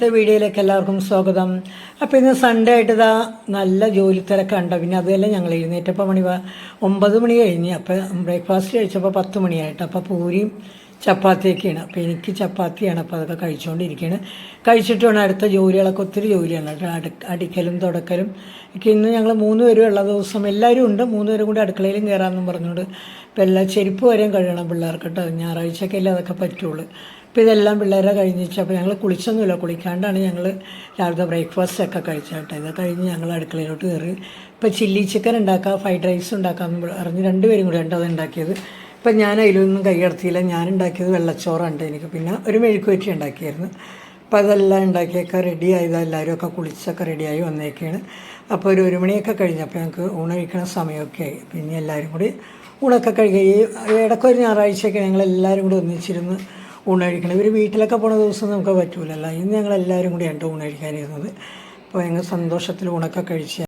ഇന്നത്തെ വീഡിയോയിലേക്ക് എല്ലാവർക്കും സ്വാഗതം. അപ്പോൾ ഇന്ന് സൺഡേ ആയിട്ട് ഇതാ നല്ല ജോലി തിരക്കുണ്ട് പിന്നെ അതുമല്ല ഞങ്ങൾ എഴുന്നേറ്റപ്പോൾ മണി ഒമ്പത് മണി കഴിഞ്ഞ്. അപ്പോൾ ബ്രേക്ക്ഫാസ്റ്റ് കഴിച്ചപ്പോൾ പത്ത് മണിയായിട്ട്. അപ്പോൾ പൂരിയും ചപ്പാത്തിയൊക്കെയാണ്. അപ്പോൾ എനിക്ക് ചപ്പാത്തിയാണ്. അപ്പോൾ അതൊക്കെ കഴിച്ചുകൊണ്ടിരിക്കുകയാണ് കഴിച്ചിട്ട് വേണം അടുത്ത ജോലികളൊക്കെ ഒത്തിരി ജോലിയാണ്. അടു അടിക്കലും തുടക്കലും ഒക്കെ ഇന്ന് ഞങ്ങൾ മൂന്ന് പേരും ഉള്ള ദിവസം എല്ലാവരും ഉണ്ട്. മൂന്ന് പേരും കൂടി അടുക്കളയിലും കയറാമെന്നും പറഞ്ഞുകൊണ്ട് ഇപ്പോൾ എല്ലാ ചെരുപ്പ് വരെയും കഴിയണം പിള്ളേർക്ക് കേട്ടോ. ഞായറാഴ്ചയൊക്കെയല്ലേ അതൊക്കെ പറ്റുള്ളൂ. അപ്പോൾ ഇതെല്ലാം പിള്ളേരെ കഴിഞ്ഞിട്ട് അപ്പോൾ ഞങ്ങൾ കുളിച്ചൊന്നുമില്ല. കുളിക്കാണ്ടാണ് ഞങ്ങൾ രാവിലത്തെ ബ്രേക്ക്ഫാസ്റ്റ് ഒക്കെ കഴിച്ചത് കേട്ടോ. ഇത് കഴിഞ്ഞ് ഞങ്ങൾ അടുക്കളയിലോട്ട് കയറി ഇപ്പോൾ ചില്ലി ചിക്കൻ ഉണ്ടാക്കാം ഫ്രൈഡ് റൈസ് ഉണ്ടാക്കാമെന്ന് പറഞ്ഞ് രണ്ടുപേരും കൂടി ഉണ്ടോ അത് ഉണ്ടാക്കിയത്. ഇപ്പം ഞാൻ അതിലൊന്നും കൈകടത്തിയില്ല ഞാൻ ഉണ്ടാക്കിയത് വെള്ളച്ചോറുണ്ട് എനിക്ക്. പിന്നെ ഒരു മെഴുക്കുവറ്റി ഉണ്ടാക്കിയായിരുന്നു. അപ്പോൾ അതെല്ലാം ഉണ്ടാക്കിയൊക്കെ റെഡി ആയതാണ് എല്ലാവരും ഒക്കെ കുളിച്ചൊക്കെ റെഡിയായി വന്നേക്കാണ്. അപ്പോൾ ഒരു ഒരു മണിയൊക്കെ കഴിഞ്ഞപ്പോൾ ഞങ്ങൾക്ക് ഊണ് കഴിക്കണ സമയമൊക്കെ ആയി. പിന്നെ എല്ലാവരും കൂടി ഊണൊക്കെ കഴിക്കുക ഈ ഇടയ്ക്കൊരു ഞായറാഴ്ചയൊക്കെ ഞങ്ങൾ എല്ലാവരും കൂടി ഒന്നിച്ചിരുന്ന് ഊണ് കഴിക്കണം. ഇവർ വീട്ടിലൊക്കെ പോണ ദിവസം നമുക്ക് പറ്റൂലല്ലോ. ഇന്ന് ഞങ്ങൾ എല്ലാവരും കൂടിയാണ് ഊണ് കഴിക്കാനിരുന്നത്. അപ്പോൾ ഞങ്ങൾ സന്തോഷത്തിൽ ഊണൊക്കെ കഴിച്ച്